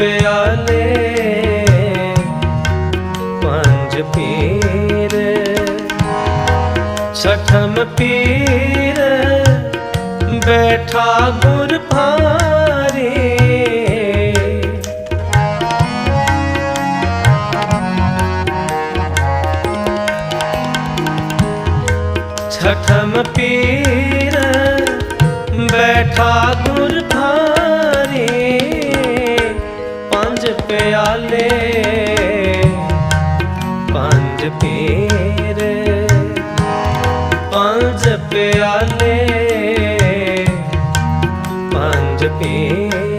ਪਿਆਲੇ ਪੰਜ ਪੀਰ ਛਠਮ ਪੀਰ ਬੈਠਾ ਗੁਰ ਭਾਰੇ। ਛਠਮ ਪੀਰ ਬੈਠਾ ਪਿਆਲੇ ਪੰਜ ਪੀਰ ਪੰਜ ਪਿਆਲੇ ਪੰਜ ਪੀਰ।